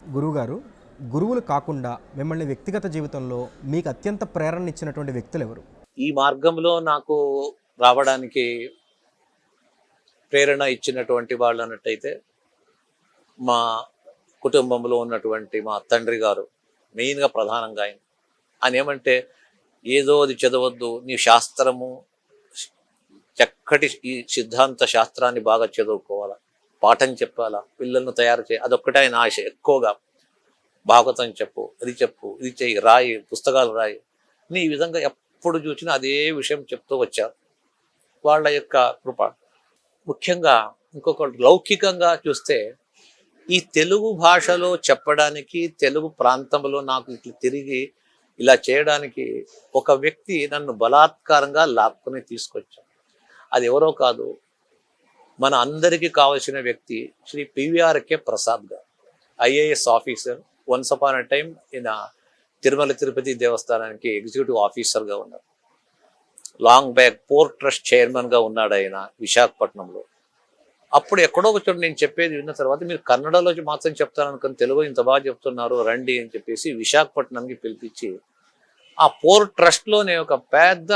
గురువుగారు గురువులు కాకుండా మిమ్మల్ని వ్యక్తిగత జీవితంలో మీకు అత్యంత ప్రేరణ ఇచ్చినటువంటి వ్యక్తులు ఎవరు? ఈ మార్గంలో నాకు రావడానికి ప్రేరణ ఇచ్చినటువంటి వాళ్ళు అన్నట్టయితే మా కుటుంబంలో ఉన్నటువంటి మా తండ్రి గారు మెయిన్గా ప్రధానంగా ఆయన. ఆయన ఏమంటే ఏదో అది చదవద్దు నీ శాస్త్రము చక్కటి ఈ సిద్ధాంత శాస్త్రాన్ని బాగా చదువుకోవాలా. పాఠం చెప్పాలా? పిల్లలను తయారు చేయ అదొక్కటే ఆయన ఆశ. ఎక్కువగా భాగవతం చెప్పు అది చెప్పు ఇది చెయ్యి రాయి పుస్తకాలు రాయి. నీ ఈ విధంగా ఎప్పుడు చూసినా అదే విషయం చెప్తూ వచ్చారు. వాళ్ళ యొక్క కృప. ముఖ్యంగా ఇంకొక లౌకికంగా చూస్తే ఈ తెలుగు భాషలో చెప్పడానికి తెలుగు ప్రాంతంలో నాకు ఇట్లా తిరిగి ఇలా చేయడానికి ఒక వ్యక్తి నన్ను బలాత్కారంగా లాక్కుని తీసుకొచ్చాడు. అది ఎవరో కాదు మన అందరికీ కావలసిన వ్యక్తి Shri PVRK Prasad garu IAS officer once upon a time ఈయన తిరుమల తిరుపతి దేవస్థానానికి ఎగ్జిక్యూటివ్ ఆఫీసర్గా ఉన్నారు. లాంగ్ బ్యాక్ పోర్ట్ ట్రస్ట్ చైర్మన్గా ఉన్నాడు ఆయన విశాఖపట్నంలో. అప్పుడు ఎక్కడో ఒక నేను చెప్పేది విన్న తర్వాత మీరు కన్నడలో మాత్రం చెప్తాను అనుకుని తెలుగు ఇంత బాగా చెప్తున్నారు రండి అని చెప్పేసి విశాఖపట్నంకి పిలిపించి ఆ పోర్ట్ ట్రస్ట్లోనే ఒక పెద్ద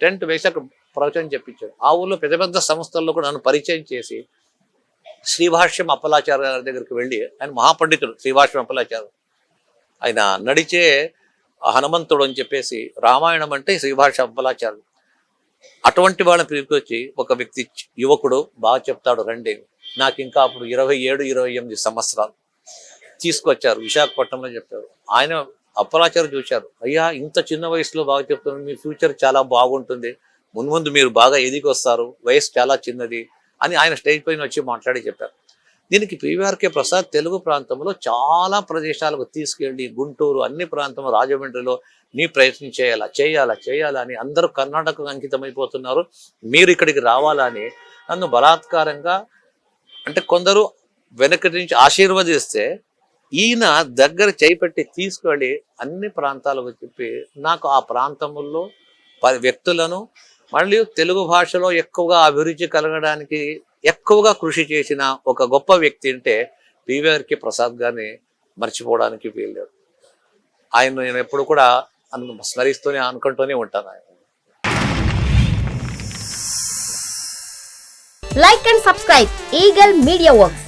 టెంట్ వేసి అక్కడ ప్రవచనం చెప్పించాడు. ఆ ఊళ్ళో పెద్ద పెద్ద సంస్థల్లో కూడా నన్ను పరిచయం చేసి శ్రీభాష్యం అప్పలాచార్య గారి దగ్గరికి వెళ్ళి ఆయన మహాపండితుడు శ్రీభాష్యం అప్పలాచార్య. ఆయన నడిచే హనుమంతుడు అని చెప్పేసి రామాయణం అంటే శ్రీభాష అప్పలాచార్యుడు. అటువంటి వాళ్ళని పిలుపుకొచ్చి ఒక వ్యక్తి యువకుడు బాగా చెప్తాడు రండి. నాకు ఇంకా అప్పుడు ఇరవై ఏడు ఇరవై ఎనిమిది సంవత్సరాలు. తీసుకొచ్చారు విశాఖపట్నంలో చెప్పారు. ఆయన అప్పలాచారు చూశారు. అయ్యా ఇంత చిన్న వయసులో బాగా చెప్తున్నారు మీ ఫ్యూచర్ చాలా బాగుంటుంది. మున్ముందు మీరు బాగా ఎదిగి వస్తారు వయసు చాలా చిన్నది అని ఆయన స్టేజ్ పైన వచ్చి మాట్లాడి చెప్పారు. దీనికి పివిఆర్కే ప్రసాద్ తెలుగు ప్రాంతంలో చాలా ప్రదేశాలకు తీసుకెళ్ళి గుంటూరు అన్ని ప్రాంతం రాజమండ్రిలో నీ ప్రయత్నం చేయాలా చేయాలా చేయాలా అని అందరూ కర్ణాటకకు అంకితమైపోతున్నారు. మీరు ఇక్కడికి రావాలని నన్ను బలాత్కారంగా అంటే కొందరు వెనకటి నుంచి ఆశీర్వదిస్తే ఈయన దగ్గర చేయిపెట్టి తీసుకెళ్ళి అన్ని ప్రాంతాలకు చెప్పి నాకు ఆ ప్రాంతముల్లో వ్యక్తులను మళ్ళీ తెలుగు భాషలో ఎక్కువగా అభిరుచి కలగడానికి ఎక్కువగా కృషి చేసిన ఒక గొప్ప వ్యక్తి అంటే పివిఆర్కి ప్రసాద్ గారిని మర్చిపోవడానికి వీల్లేదు. ఆయన నేను ఎప్పుడు కూడా అను స్మరిస్తూనే అనుకుంటూనే ఉంటాను ఆయన. Like and subscribe Eagle Media Works